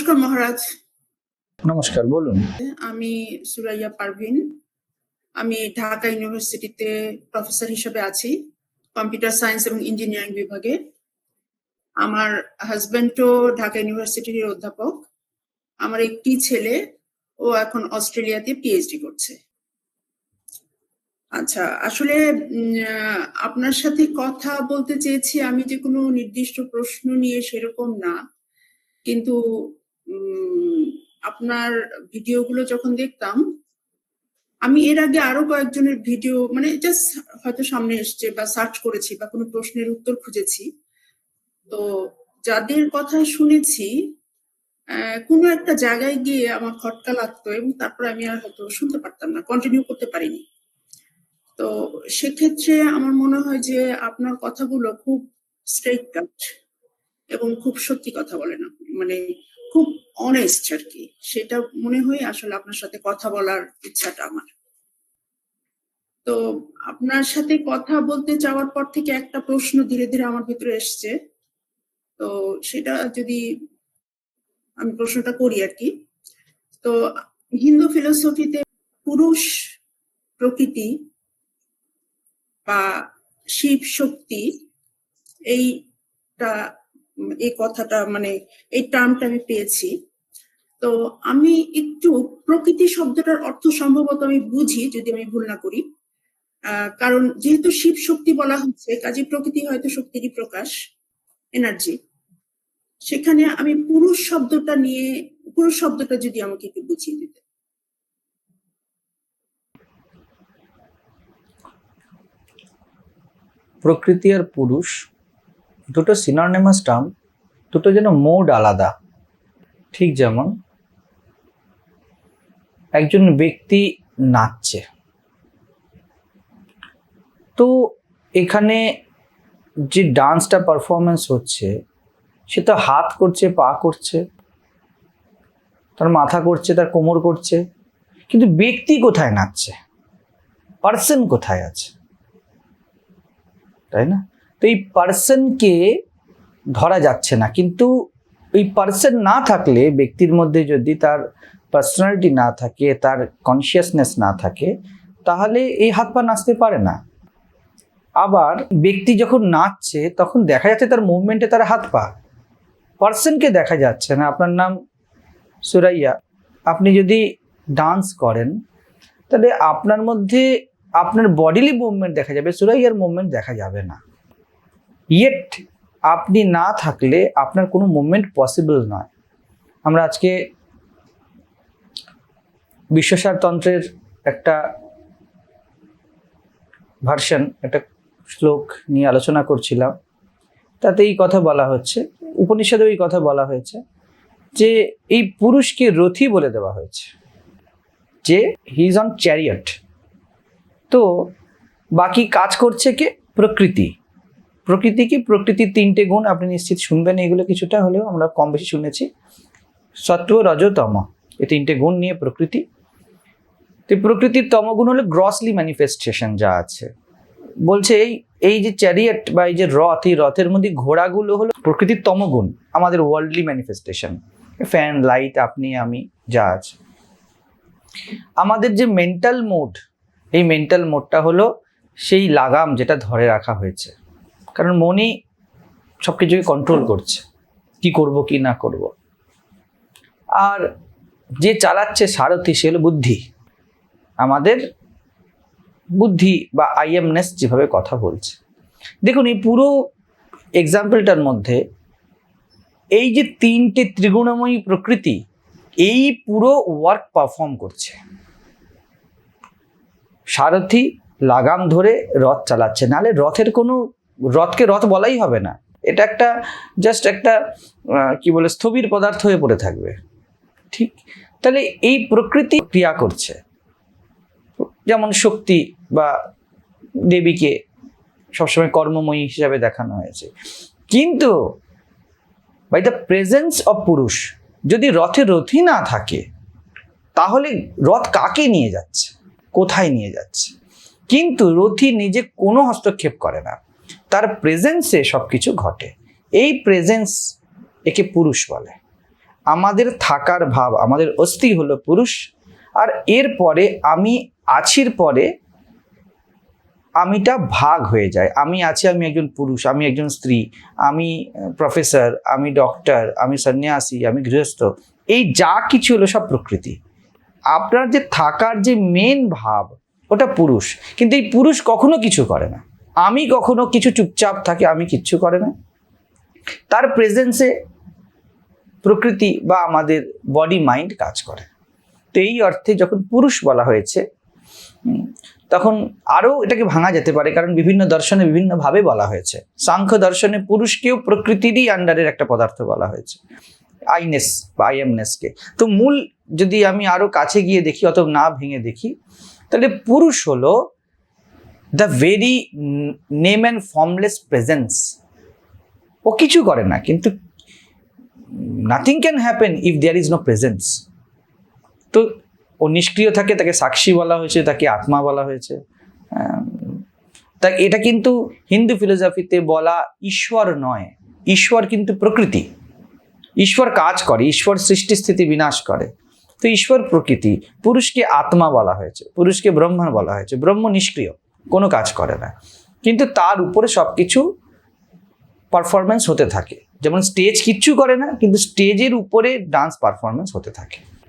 নমস্কার মহারাজ। নমস্কার বলুন। আমি সুরাইয়া পারভিন। আমি ঢাকা ইউনিভার্সিটিতে প্রফেসর হিসেবে আছি কম্পিউটার সায়েন্স এবং ইঞ্জিনিয়ারিং বিভাগে। আমার হাজবেন্ডও ঢাকা ইউনিভার্সিটির অধ্যাপক। আমার একটি ছেলে ও এখন অস্ট্রেলিয়াতে পিএইচডি করছে। আচ্ছা আসলে আপনার সাথে কথা বলতে চেয়েছি আমি যে কোনো নির্দিষ্ট প্রশ্ন নিয়ে সেরকম না। কিন্তু আপনার ভিডিওগুলো যখন দেখতাম, আমি এর আগে আরও কয়েকজনের ভিডিও মানে জাস্ট হয়তো সামনে এসছে বা সার্চ করেছি বা কোনো প্রশ্নের উত্তর খুঁজেছি। তো যাদের কথা শুনেছি কোনো একটা জায়গায় গিয়ে আমার খটকা লাগতো এবং তারপর আমি আর হয়তো শুনতে পারতাম না কন্টিনিউ করতে পারিনি। তো সেক্ষেত্রে আমার মনে হয় যে আপনার কথাগুলো খুব স্ট্রেট কাট এবং খুব সত্যি কথা বলেন আপনি। মানে অনেস্ট আর কি। সেটা মনে হয় আসলে আপনার সাথে কথা বলার ইচ্ছাটা আমার। তো আপনার সাথে কথা বলতে যাওয়ার পর থেকে একটা প্রশ্ন ধীরে ধীরে আমার ভিতরে এসছে। তো সেটা যদি আমি প্রশ্নটা করি আর কি। তো হিন্দু ফিলোসফিতে পুরুষ প্রকৃতি বা শিব শক্তি এইটা, এই কথাটা মানে এই টার্মটা আমি পেয়েছি। তো আমি একটু প্রকৃতি শব্দটার অর্থ সম্ভবত আমি বুঝি যদি আমি ভুল না করি। কারণ যেহেতু শিব শক্তি বলা হচ্ছে কাজে প্রকৃতি হয়তো শক্তিরই প্রকাশ এনার্জি সেখানে আমি পুরুষ শব্দটা নিয়ে, পুরুষ শব্দটা যদি আমাকে একটু বুঝিয়ে দিতে। প্রকৃতি আর পুরুষ, দুটো সিননিমাস টার্ম দুটো যেন মোড আলাদা। ঠিক যেমন একজন ব্যক্তি নাচছে। তো এখানে যে ডান্সটা পারফরমেন্স হচ্ছে, সে তো হাত করছে, পা করছে, তার মাথা করছে, তার কোমর করছে, কিন্তু ব্যক্তি কোথায় নাচছে? পার্সন কোথায় আছে? তাই না? তো এই পার্সনকে ধরা যাচ্ছে না, কিন্তু ওই পার্সন না থাকলে ব্যক্তির মধ্যে যদি তার পার্সোনালিটি না থাকে, তার কনসিয়াসনেস না থাকে, তাহলে এই হাত পা নাচতে পারে না। আবার ব্যক্তি যখন নাচছে, তখন দেখা যাচ্ছে তার মুভমেন্টে তার হাত পা। পার্সনকে দেখা যাচ্ছে না, আপনার নাম সুরাইয়া, আপনি যদি ডান্স করেন, তাহলে আপনার মধ্যে আপনার বডিলি মুভমেন্ট দেখা যাবে, সুরাইয়ার মুভমেন্ট দেখা যাবে না। ইয়েট আপনি না থাকলে আপনার কোনো মুভমেন্ট পসিবল নয়। আমরা আজকে বিশ্বসারতন্ত্রের একটা ভার্সন একটা শ্লোক নিয়ে আলোচনা করছিলাম। তাতে এই কথা বলা হচ্ছে, উপনিষদেও এই কথা বলা হয়েছে যে এই পুরুষকে রথি বলে দেওয়া হয়েছে। যে হি ইজ অন চ্যারিয়ট তো বাকি কাজ করছে কে? প্রকৃতি। প্রকৃতি কি? প্রকৃতির তিনটে গুণ আপনি নিশ্চিত শুনবেন, এগুলো কিছুটা হলেও আমরা কম বেশি শুনেছি। সত্ত্ব, রজতম। এই তিনটে গুণ নিয়ে প্রকৃতি তো প্রকৃতির তমগুণ হলো গ্রসলি ম্যানিফেস্টেশন যা আছে। বলছে এই এই যে চ্যারিয়েট বা এই যে রথ, এই রথের মধ্যে ঘোড়াগুলো হলো প্রকৃতির তমগুণ, আমাদের ওয়ার্ল্ডলি ম্যানিফেস্টেশন ফ্যান লাইট আপনি, আমি, যা আছে। আমাদের যে মেন্টাল মোড এই মেন্টাল মোডটা হলো সেই লাগাম যেটা ধরে রাখা হয়েছে। কারণ মনই সব কিছুকে কন্ট্রোল করছে, কি করব, কি না করব। আর যে চালাচ্ছে সারথি, সে হলো বুদ্ধি। আমাদের বুদ্ধি বা আইএমনেস যেভাবে কথা বলছে। দেখুন, এই পুরো এক্সাম্পলটার মধ্যে এই যে তিনটে ত্রিগুণময়ী প্রকৃতি, এই পুরো ওয়ার্ক পারফর্ম করছে। সারথি লাগাম ধরে রথ চালাচ্ছে। নাহলে রথের কোনো, রথকে রথ বলাই হবে না। এটা একটা জাস্ট একটা কি বলে, স্থবির পদার্থ হয়ে পড়ে থাকবে। ঠিক? তাহলে এই প্রকৃতি ক্রিয়া করছে। যেমন শক্তি বা দেবীকে সবসময় কর্মময়ী হিসাবে দেখানো হয়েছে। কিন্তু বাই দ্য প্রেজেন্স অফ পুরুষ, যদি রথে রথই না থাকে, তাহলে রথ কাকে নিয়ে যাচ্ছে? কোথায় নিয়ে যাচ্ছে? কিন্তু রথি নিজে কোনো হস্তক্ষেপ করে না। তার প্রেজেন্সে সব কিছু ঘটে। এই প্রেজেন্স একে পুরুষ বলে। আমাদের থাকার ভাব, আমাদের অস্থি হলো পুরুষ। আর এরপরে আমি আছির পরে আমিটা ভাগ হয়ে যায়। আমি আছি, আমি একজন পুরুষ, আমি একজন স্ত্রী, আমি প্রফেসর আমি ডক্টর আমি সন্ন্যাসী, আমি গৃহস্থ। এই যা কিছু হলো সব প্রকৃতি। আপনার যে থাকার যে মেন ভাব, ওটা পুরুষ। কিন্তু এই পুরুষ কখনো কিছু করে না। আমি কখনো কিছু চুপচাপ থাকে, আমি কিচ্ছু করে না। তার প্রেজেন্সে প্রকৃতি বা আমাদের বডি মাইন্ড কাজ করে। তো এই অর্থে যখন পুরুষ বলা হয়েছে তখন আরও এটাকে ভাঙা যেতে পারে, কারণ বিভিন্ন দর্শনে বিভিন্নভাবে বলা হয়েছে। সাংখ্য দর্শনে পুরুষকেও প্রকৃতিরই আন্ডারের একটা পদার্থ বলা হয়েছে, আইনেস বা আইএমনেসকে। তো মূল যদি আমি আরও কাছে গিয়ে দেখি অত না ভেঙে দেখি, তাহলে পুরুষ হলো the very name and formless presence. ও কিছু করে না, কিন্তু nothing can happen if there is no presence. তো ও নিষ্ক্রিয় থাকে, তাকে সাক্ষী বলা হয়েছে, তাকে আত্মা বলা হয়েছে। তা এটা কিন্তু হিন্দু ফিলোসফিতে বলা ঈশ্বর নয়। ঈশ্বর কিন্তু প্রকৃতি। ঈশ্বর কাজ করে, ঈশ্বর সৃষ্টি স্থিতি বিনাশ করে। তো ঈশ্বর প্রকৃতি, পুরুষকে আত্মা বলা হয়েছে, পুরুষকে ব্রহ্ম বলা হয়েছে, ব্রহ্ম নিষ্ক্রিয়, কোনো কাজ করে না। কিন্তু তার উপরে সব কিছু পারফরমেন্স হতে থাকে। যেমন স্টেজ কিচ্ছু করে না, কিন্তু স্টেজের উপরে ডান্স পারফরমেন্স হতে থাকে।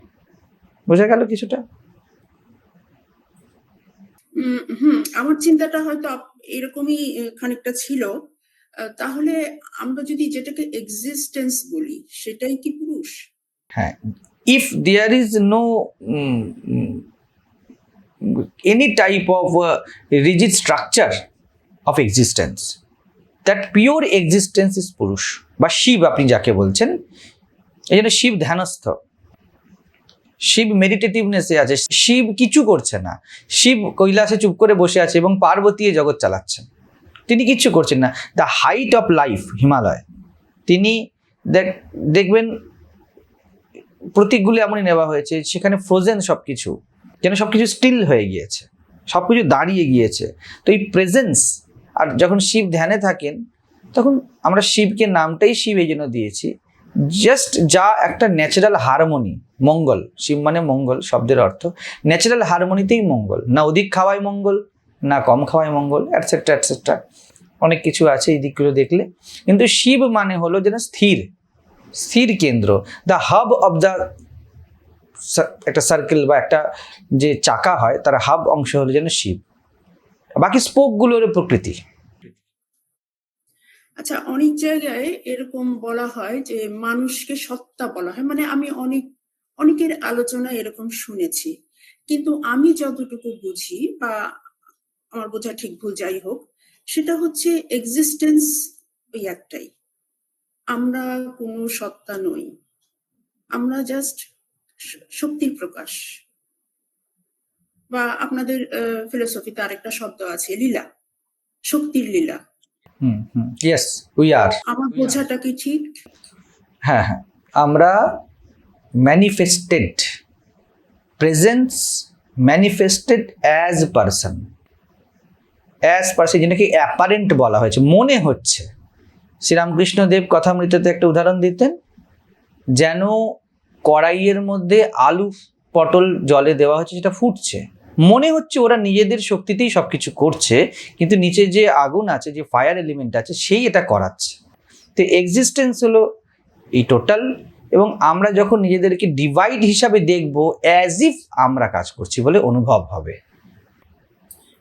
বোঝা গেল কিছুটা? হুম আমার চিন্তাটা হয়তো এরকমই খানিকটা ছিল। তাহলে আমরা যদি যেটাকে এক্সিস্টেন্স বলি সেটাই কি পুরুষ? হ্যাঁ if there is no any type of rigid structure of existence that pure existence is পুরুষ বা শিব আপনি যাকে বলছেন এই জন্য শিব ধ্যানস্থ। শিব মেডিটেটিভনেসে আছে। শিব কিছু করছে না। শিব কৈলাসে চুপ করে বসে আছে এবং পার্বতী জগৎ চালাচ্ছেন তিনি কিচ্ছু করছেন না। The height of life Himalaya. তিনি দেখ- দেখবেন প্রতীকগুলি এমনই নেওয়া হয়েছে, সেখানে ফ্রোজেন সব কিছু যেন সব কিছু স্টিল হয়ে গিয়েছে। সব কিছু দাঁড়িয়ে গিয়েছে। তো এই প্রেজেন্স আর যখন শিব ধ্যানে থাকেন, তখন আমরা শিবকে নামটাই শিব এই জন্য দিয়েছি। জাস্ট যা একটা ন্যাচারাল হারমোনি মঙ্গল, শিব মানে মঙ্গল শব্দের অর্থ। ন্যাচারাল হারমোনিতেই মঙ্গল। না অধিক খাওয়াই মঙ্গল, না কম খাওয়াই মঙ্গল অ্যাটসেট্রা অ্যাটসেট্রা অনেক কিছু আছে এই দিকগুলো দেখলে। কিন্তু শিব মানে হলো যেন স্থির স্থির কেন্দ্র। দ্য হাব অফ দ্য একটা সার্কেল বা একটা যে চাকা হয়, তার হাব অংশ হলো যেন শিব। বাকি স্পোকগুলো হলো প্রকৃতি আচ্ছা অনেক জায়গায় এরকম বলা হয় যে মানুষকে সত্তা বলা হয়। মানে আমি অনেক, অনেকের আলোচনা এরকম শুনেছি। কিন্তু আমি যতটুকু বুঝি বা আমার বোঝা ঠিক ভুল যাই হোক, সেটা হচ্ছে এক্সিস্টেন্স ওই একটাই আমরা কোনো সত্তা নই। আমরা জাস্ট শক্তির প্রকাশ। বা আপনাদের ফিলোসফিতে আরেকটা শব্দ আছে, লীলা। শক্তির লীলা। হুম হুম। ইয়েস উই আর আমার বোঝাটা কি ঠিক? হ্যাঁ হ্যাঁ। আমরা manifested presence manifested as person as person যেটাকে অ্যাপারেন্ট বলা হয়েছে মনে হচ্ছে। শ্রীরামকৃষ্ণদেব কথামৃততে একটা উদাহরণ দিতেন যেন কড়াইয়ের মধ্যে আলু পটল জলে দেওয়া হচ্ছে সেটা ফুটছে। মনে হচ্ছে ওরা নিজেদের শক্তিতেই সব কিছু করছে কিন্তু নিচে যে আগুন আছে যে ফায়ার এলিমেন্ট আছে সেই এটা করাচ্ছে। তো এক্সিস্টেন্স হলো এই টোটাল এবং আমরা যখন নিজেদেরকে ডিভাইড হিসাবে দেখব অ্যাজ ইফ আমরা কাজ করছি বলে অনুভব হবে।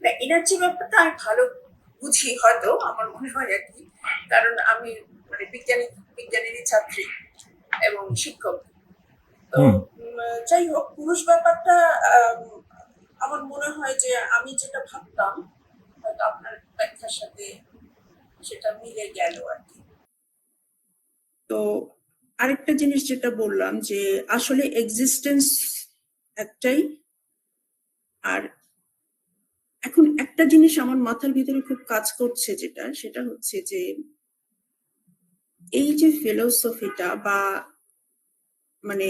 না এনার্জি ব্যাপারটা আমি ভালো বুঝি হয়তো আমার মনে হয় আর কি। কারণ আমি মানে বিজ্ঞানী বিজ্ঞানেরই ছাত্রী এবং শিক্ষক। যাই হোক পুরুষ ব্যাপারটা আমার মনে হয় যে আমি যেটা ভাবতাম, হয়তো আপনার ব্যাখ্যার সাথে সেটা মিলে গেল আর কি। তো আরেকটা জিনিস যেটা বললাম যে আসলে এক্সিস্টেন্স একটাই, আর এখন একটা জিনিস আমার মাথার ভিতরে খুব কাজ করছে যেটা, সেটা হচ্ছে যে এই যে ফিলোসফিটা বা মানে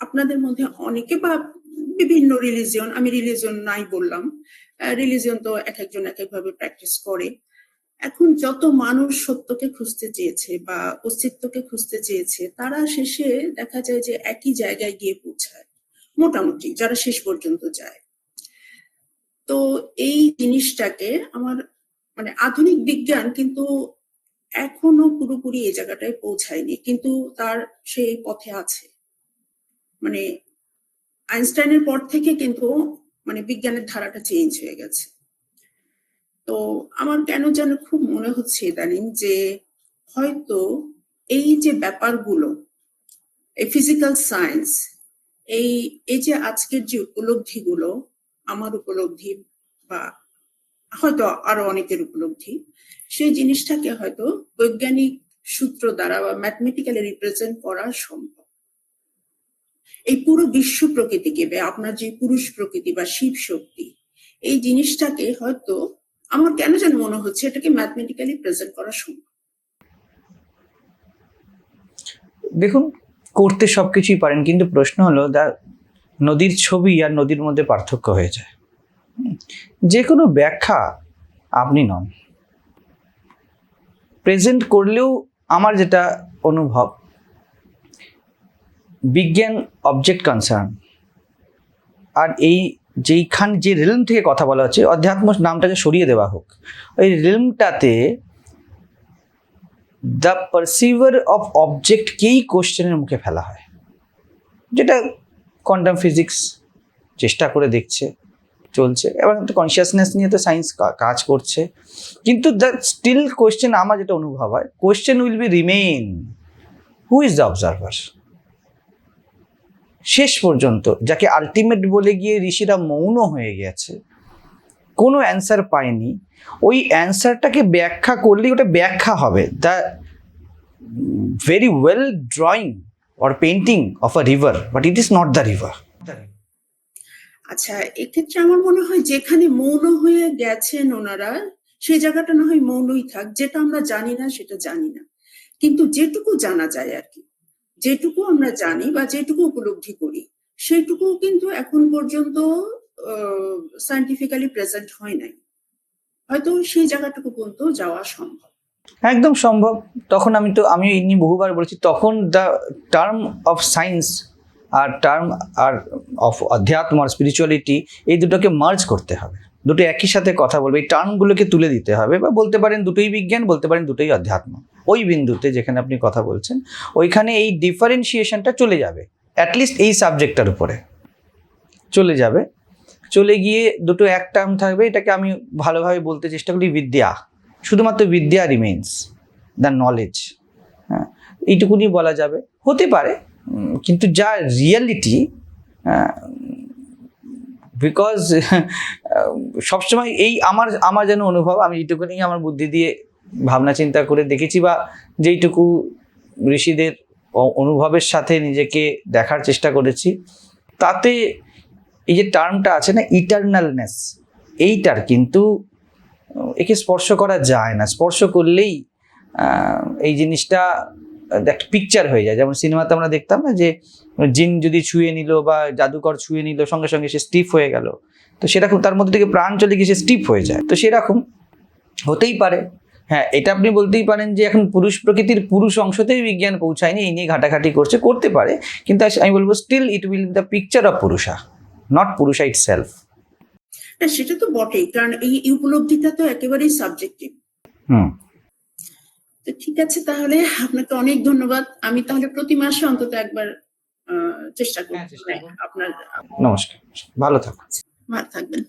আপনাদের মধ্যে অনেকে বা বিভিন্ন রিলিজিয়ন আমি রিলিজিয়ন নাই বললাম। রিলিজিয়ন তো এক একজন এক একভাবে প্র্যাকটিস করে। এখন যত মানুষ সত্যকে খুঁজতে চেয়েছে বা অস্তিত্বকে খুঁজতে চেয়েছে, তারা শেষে দেখা যায় যে একই জায়গায় গিয়ে পৌঁছায়। মোটামুটি যারা শেষ পর্যন্ত যায়। তো এই জিনিসটাকে আমার মানে আধুনিক বিজ্ঞান কিন্তু এখনও পুরোপুরি এই জায়গাটায় পৌঁছায়নি, কিন্তু তার সেই পথে আছে। মানে আইনস্টাইনের পর থেকে কিন্তু মানে বিজ্ঞানের ধারাটা চেঞ্জ হয়ে গেছে। তো আমার কেন যেন খুব মনে হচ্ছে ইদানিং যে হয়তো এই যে ব্যাপারগুলো, এই ফিজিক্যাল সায়েন্স এই এই যে আজকের যে উপলব্ধিগুলো, আমার উপলব্ধি বা হয়তো আরও অনেকের উপলব্ধি, সেই জিনিসটাকে হয়তো বৈজ্ঞানিক সূত্র দ্বারা বা ম্যাথমেটিক্যালি রিপ্রেজেন্ট করা সম্ভব। এই পুরো বিশ্ব প্রকৃতিকে বা আপনার যে পুরুষ প্রকৃতি বা শিব শক্তি, এই জিনিসটাকে হয়তো আমার কেন যেন মনে হচ্ছে এটাকে ম্যাথমেটিক্যালি প্রেজেন্ট করা সম্ভব? দেখুন, করতে সবকিছুই পারেন, কিন্তু প্রশ্ন হলো, দা নদীর ছবি আর নদীর মধ্যে পার্থক্য হয়ে যায়। যে কোনো ব্যাখ্যা আপনি নন। প্রেজেন্ট করলেও আমার যেটা অনুভব বিজ্ঞান অবজেক্ট কনসার্ন আর এই যেইখান, যে রিলম থেকে কথা বলা হচ্ছে, অধ্যাত্ম নামটাকে সরিয়ে দেওয়া হোক, ওই রিলমটাতে দ্য পারসিভার অফ অবজেক্টকেই কোশ্চেনের মুখে ফেলা হয়? যেটা কোয়ান্টাম ফিজিক্স চেষ্টা করে দেখছে, চলছে, এবং কনসিয়াসনেস নিয়ে তো সায়েন্স কাজ করছে। কিন্তু দ্য স্টিল কোয়েশ্চেন আমার যেটা অনুভব হয় question will be remain who is the observer শেষ পর্যন্ত, যাকে আলটিমেট বলে গিয়ে ঋষিরা মৌন হয়ে গেছে, কোনো অ্যান্সার পায়নি। ওই অ্যান্সারটাকে ব্যাখ্যা করলেই ওটা ব্যাখ্যা হবে। The very well drawing or painting of a river but it is not the river আচ্ছা এক্ষেত্রে আমার মনে হয় যেখানে মৌন হয়ে গেছেন ওনারা, সেই জায়গাটা না হয় মৌনই থাক, যেটা আমরা জানি না, সেটা জানি না। কিন্তু যেটুকু জানা যায় আর কি। যেটুকু আমরা জানি বা যেটুকু উপলব্ধি করি, সেটুকু কিন্তু এখন পর্যন্ত সায়েন্টিফিক্যালি প্রেজেন্ট হয় নাই। হয়তো সেই জায়গাটুকু পর্যন্ত যাওয়া সম্ভব। একদম সম্ভব। তখন আমি তো, আমি এই নিয়ে বহুবার বলেছি, তখন দ্য টার্ম অফ সায়েন্স আর টার্ম আর অফ অধ্যাত্ম আর স্পিরিচুয়ালিটি এই দুটোকে মার্জ করতে হবে। দুটো একই সাথে কথা বলবে, এই টার্মগুলোকে তুলে দিতে হবে বা বলতে পারেন দুটোই বিজ্ঞান, বলতে পারেন দুটোই অধ্যাত্ম। ওই বিন্দুতে যেখানে আপনি কথা বলছেন, ওইখানে এই ডিফারেন্সিয়েশনটা চলে যাবে অ্যাটলিস্ট এই সাবজেক্টটার উপরে। চলে যাবে। চলে গিয়ে দুটো এক টার্ম থাকবে, এটাকে আমি ভালোভাবে বলতে চেষ্টা করি বিদ্যা। শুধুমাত্র বিদ্যা রিমেইনস দ্য নলেজ হ্যাঁ এইটুকুনি বলা যাবে। হতে পারে কিন্তু যা রিয়ালিটি বিকজ সবসময় এই আমার আমার যেন অনুভব, আমি এইটুকুনি আমার বুদ্ধি দিয়ে ভাবনা চিন্তা করে দেখেছি বা যেইটুকু ঋষিদের অনুভবের সাথে নিজেকে দেখার চেষ্টা করেছি, তাতে এই যে টার্মটা আছে না ইটারনালনেস এইটার কিন্তু একে স্পর্শ করা যায় না। স্পর্শ করলেই এই জিনিসটা একটা পিকচার হয়ে যায়। যেমন সিনেমাতে আমরা দেখতাম না যে, জিন যদি ছুঁয়ে নিল বা জাদুকর ছুঁয়ে নিল, সঙ্গে সঙ্গে সে স্টিফ হয়ে গেল। তো সেরকম তার মধ্যে থেকে প্রাণ চলে গিয়ে সে স্টিফ হয়ে যায়। তো সেরকম হতেই পারে। হ্যাঁ এটা আপনি বলতেই পারেন যে এখন পুরুষ প্রকৃতির পুরুষ অংশতেই বিজ্ঞান পৌঁছায়নি এই নিয়ে ঘাটাঘাটি করছে করতে পারে। কিন্তু আমি বলব still it will the picture of purusha not purusha it self না সেটা তো বটেই কারণ এই উপলব্ধিটা তো একেবারেই সাবজেক্টিভ হুম। তো ঠিক আছে তাহলে আপনাকে অনেক ধন্যবাদ। আমি তাহলে প্রতি মাসে অন্তত একবার আহ, চেষ্টা করব। হ্যাঁ, চেষ্টা আপনার নমস্কার। ভালো থাকুন। ভালো থাকবেন।